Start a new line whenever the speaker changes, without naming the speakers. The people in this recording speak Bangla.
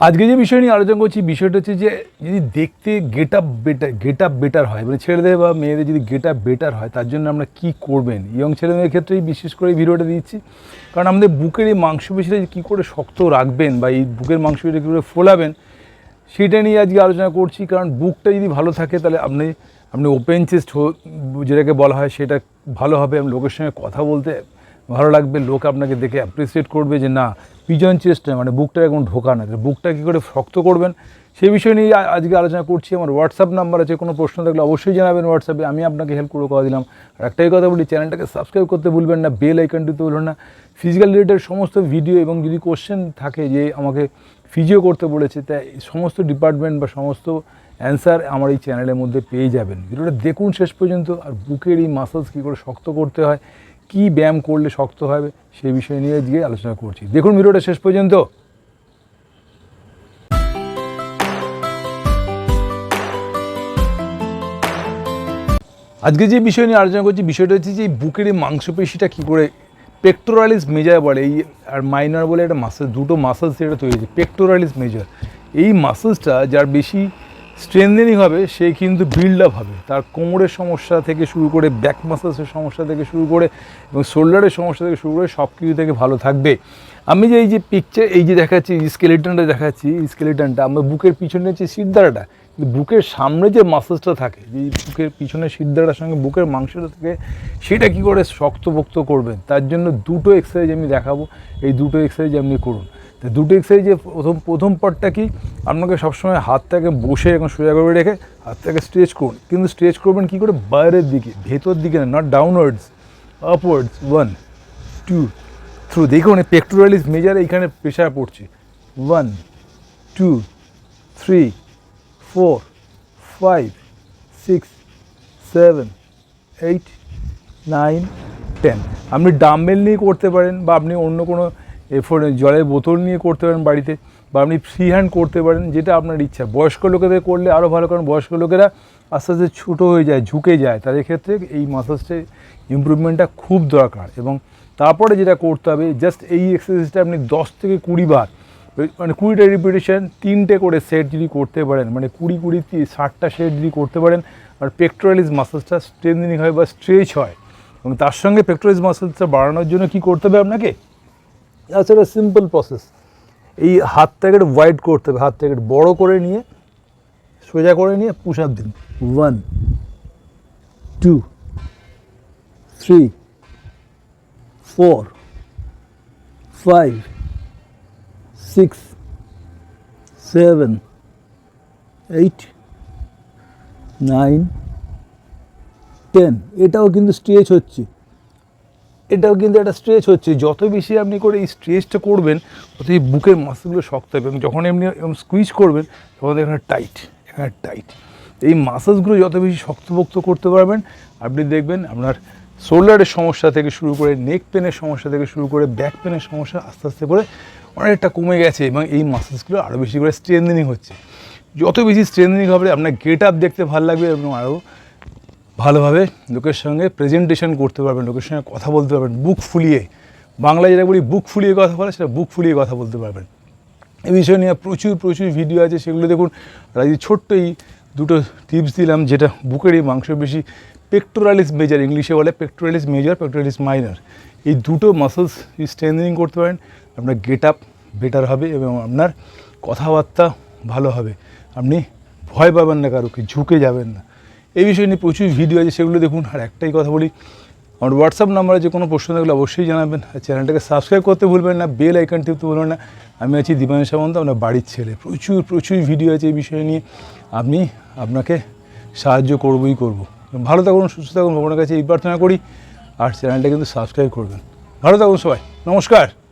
আজকে যে বিষয় নিয়ে আলোচনা করছি, বিষয়টা হচ্ছে যে যদি দেখতে get up better get up better হয় মানে ছেলেদের বা মেয়েদের যদি গেট আপ বেটার হয়, তার জন্য আমরা কী করবেন? ইয়ং ছেলে মেয়ের ক্ষেত্রেই বিশেষ করে ভিডিওটা দিচ্ছি। কারণ আমাদের বুকের এই মাংসপেশিটা কী করে শক্ত রাখবেন বা এই বুকের মাংসপেশিটা কী করে ফোলাবেন, সেটা নিয়ে আজকে আলোচনা করছি। কারণ বুকটা যদি ভালো থাকে, তাহলে আপনি আপনি ওপেন চেস্ট যেটাকে বলা হয়, সেটা ভালো হবে। আপনি লোকের সঙ্গে কথা বলতে ভালো লাগবে, লোক আপনাকে দেখে অ্যাপ্রিসিয়েট করবে যে না, পিজন চেস্ট মানে বুকটা এখন ঢোকা না। বুকটা কী করে শক্ত করবেন? সেই বিষয় নিয়ে আজকে আলোচনা করছি। আমার হোয়াটসঅ্যাপ নাম্বার আছে, কোনো প্রশ্ন থাকলে অবশ্যই জানাবেন হোয়াটসঅ্যাপে আমি আপনাকে হেল্প করে কথা দিলাম। আর একটাই কথা বলি, চ্যানেলটাকে সাবস্ক্রাইব করতে ভুলবেন না বেল আইকনটিতে ভুলবেন না। ফিজিক্যাল রিলেটেড সমস্ত ভিডিও এবং যদি কোশ্চেন থাকে যে আমাকে ফিজিও করতে বলেছে তাই সমস্ত ডিপার্টমেন্ট বা সমস্ত অ্যান্সার আমার এই চ্যানেলের মধ্যে পেয়ে যাবেন। ভিডিওটা দেখুন শেষ পর্যন্ত। আর বুকের এই মাসলস কী করে শক্ত করতে হয় কী ব্যায়াম করলে শক্ত হবে সেই বিষয় নিয়ে আজকে আলোচনা করছি। দেখুন ভিডিওটা শেষ পর্যন্ত। আজকে যে বিষয় নিয়ে আলোচনা করছি, বিষয়টা হচ্ছে যে বুকের এই মাংসপেশিটা কী করে পেক্টোরালিস মেজার বলে, এই আর মাইনার বলে একটা মাসেল দুটো মাসেলস এটা তৈরি হয়েছে পেক্টোরালিস মেজার এই মাসেলসটা যার বেশি স্ট্রেন্থেনিং হবে, সে কিন্তু বিল্ড আপ হবে। তার কোমরের সমস্যা থেকে শুরু করে ব্যাক মাসেলসের সমস্যা থেকে শুরু করে এবং শোল্ডারের সমস্যা থেকে শুরু করে সব কিছু থেকে ভালো থাকবে। আমি যে এই যে পিকচার এই যে দেখাচ্ছি স্কেলিটনটা দেখাচ্ছি স্কেলিটনটা আমার বুকের পিছনে হচ্ছে সিদ্ধারাটা বুকের সামনে যে মাসেলসটা থাকে, যে বুকের পিছনে সিদ্ধারাটার সঙ্গে বুকের মাংসটা থাকে, সেটা কি করে শক্তপোক্ত করবেন? তার জন্য দুটো এক্সারসাইজ আমি দেখাবো। এই দুটো এক্সারসাইজ আপনি করুন। তো দুটো এক্সারসাইজে প্রথম প্রথম পার্টটা কি? আপনাকে সবসময় হাতটাকে বসে এখন সোজা করে রেখে হাতটাকে স্ট্রেচ করুন। কিন্তু স্ট্রেচ করবেন কি করে? বাইরের দিকে, ভেতর দিকে না not downwards upwards one two three দেখুন পেক্টোরালিস মেজার এইখানে প্রেশার পড়ছে। One two three four five six seven eight nine ten আপনি ডাম্বেল নিয়ে করতে পারেন বা আপনি অন্য কোনো জলের বোতল নিয়ে করতে পারেন বাড়িতে বা আপনি ফ্রি হ্যান্ড করতে পারেন, যেটা আপনার ইচ্ছা। বয়স্ক লোকেদের করলে আরও ভালো, কারণ বয়স্ক লোকেরা আস্তে আস্তে ছোটো হয়ে যায়, ঝুঁকে যায়। তাদের ক্ষেত্রে এই মাসাজটা ইমপ্রুভমেন্টটা খুব দরকার। এবং তারপরে যেটা করতে হবে জাস্ট এই এক্সারসাইজটা আপনি দশ থেকে কুড়ি বার মানে কুড়িটা রিপিটেশন তিনটে করে সেট যদি করতে পারেন মানে কুড়ি কুড়ি ষাটটা সেট যদি করতে পারেন, আর পেক্টোরালিস মাসেলসটা স্ট্রেন্থেনিং হয় বা স্ট্রেচ হয়, এবং তার সঙ্গে পেক্টোরালিস মাসেলসটা বাড়ানোর জন্য কি করতে হবে আপনাকে? That's একটা সিম্পল প্রসেস এই হাতটাকে একটু ওয়াইড করতে হবে, হাতটাকে একটু বড়ো করে নিয়ে, সোজা করে নিয়ে আপ দিন। One two three four five six seven eight nine ten এটাও কিন্তু স্ট্রেচ হচ্ছে। এটাও কিন্তু একটা স্ট্রেচ হচ্ছে। যত বেশি আপনি করে এই স্ট্রেচটা করবেন তত এই বুকের মাসলগুলো শক্ত হবে এবং যখন এমনি স্কুইজ করবেন, তখন এখানে টাইট এখানে টাইট এই মাসেলসগুলো যত বেশি শক্তপোক্ত করতে পারবেন, আপনি দেখবেন আপনার শোল্ডারের সমস্যা থেকে শুরু করে নেক পেনের সমস্যা থেকে শুরু করে ব্যাক পেনের সমস্যা আস্তে আস্তে করে অনেকটা কমে গেছে এবং এই মাসেলসগুলো আরও বেশি করে স্ট্রেন্থেনিং হচ্ছে। যত বেশি স্ট্রেন্থেনিং হবে, আপনার গেট আপ দেখতে ভালো লাগবে এবং আরও ভালোভাবে লোকের সঙ্গে প্রেজেন্টেশন করতে পারবেন, লোকের সঙ্গে কথা বলতে পারবেন, বুক ফুলিয়ে। বাংলায় যেটা বলি, বুক ফুলিয়ে কথা বলে, সেটা বুক ফুলিয়ে কথা বলতে পারবেন। এই বিষয় নিয়ে প্রচুর প্রচুর ভিডিও আছে, সেগুলো দেখুন। আর এই ছোট্ট এই দুটো টিপস দিলাম, যেটা বুকের এই মাংস বেশি পেক্টোরালিস মেজার ইংলিশে বলে পেক্টোরালিস মেজার পেক্টোরালিস মাইনার এই দুটো মাসলস স্ট্রেন্থেনিং করতে পারেন, আপনার গেট আপ বেটার হবে এবং আপনার কথাবার্তা ভালো হবে। আপনি ভয় পাবেন না কারোকে, ঝুঁকে যাবেন না। এই বিষয় নিয়ে প্রচুর ভিডিও আছে, সেগুলো দেখুন। আর একটাই কথা বলি, আমার হোয়াটসঅ্যাপ নাম্বারে যে কোনো প্রশ্ন থাকলে অবশ্যই জানাবেন। আর চ্যানেলটাকে সাবস্ক্রাইব করতে ভুলবেন না বেল আইকন টিপতে ভুলবেন না। আমি আছি দীপায়ন সামন্ত, আপনার বাড়ির ছেলে। প্রচুর প্রচুর ভিডিও আছে এই বিষয় নিয়ে। আপনি আপনাকে সাহায্য করবই করব। ভালো থাকুন, সুস্থ থাকুন, ভগবানের কাছে এই প্রার্থনা করি। আর চ্যানেলটা কিন্তু সাবস্ক্রাইব করবেন। ভালো থাকুন সবাই। নমস্কার।